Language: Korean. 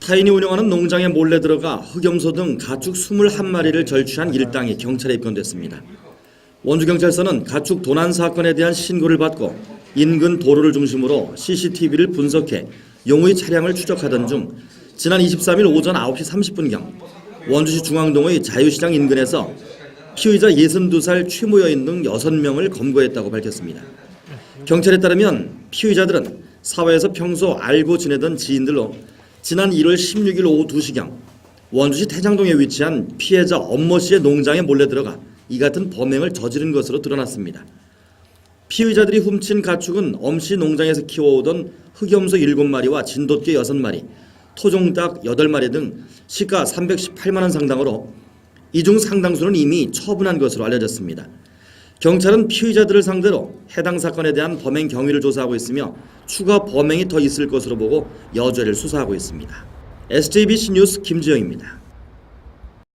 타인이 운영하는 농장에 몰래 들어가 흑염소 등 가축 21마리를 절취한 일당이 경찰에 입건됐습니다. 원주경찰서는 가축 도난 사건에 대한 신고를 받고 인근 도로를 중심으로 CCTV를 분석해 용의 차량을 추적하던 중 지난 23일 오전 9시 30분경 원주시 중앙동의 자유시장 인근에서 피의자 62살 최모 여인 등 6명을 검거했다고 밝혔습니다. 경찰에 따르면 피의자들은 사회에서 평소 알고 지내던 지인들로 지난 1월 16일 오후 2시경 원주시 태장동에 위치한 피해자 엄모 씨의 농장에 몰래 들어가 이 같은 범행을 저지른 것으로 드러났습니다. 피의자들이 훔친 가축은 엄씨 농장에서 키워오던 흑염소 7마리와 진돗개 6마리, 토종닭 8마리 등 시가 318만 원 상당으로 이 중 상당수는 이미 처분한 것으로 알려졌습니다. 경찰은 피의자들을 상대로 해당 사건에 대한 범행 경위를 조사하고 있으며 추가 범행이 더 있을 것으로 보고 여죄를 수사하고 있습니다. SJBC 뉴스 김지영입니다.